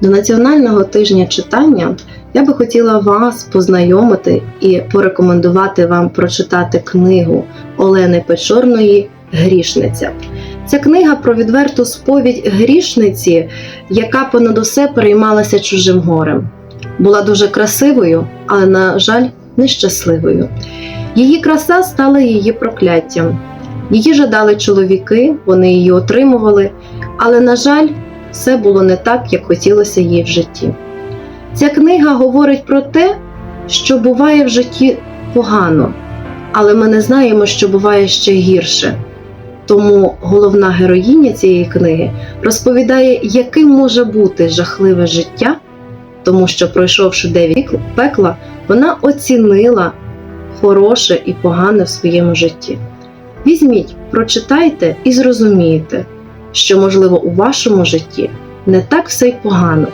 До Національного тижня читання я би хотіла вас познайомити і порекомендувати вам прочитати книгу Олени Печорної Грішниця. Ця книга про відверту сповідь грішниці, яка понад усе переймалася чужим горем. Була дуже красивою, але, на жаль, нещасливою. Її краса стала її прокляттям. Її жадали чоловіки, вони її отримували, але, на жаль, все було не так, як хотілося їй в житті. Ця книга говорить про те, що буває в житті погано, але ми не знаємо, що буває ще гірше. Тому головна героїня цієї книги розповідає, яким може бути жахливе життя, тому що, пройшовши дев'ять пекла, вона оцінила хороше і погане в своєму житті. Візьміть, прочитайте і зрозумієте, що, можливо, у вашому житті не так все й погано,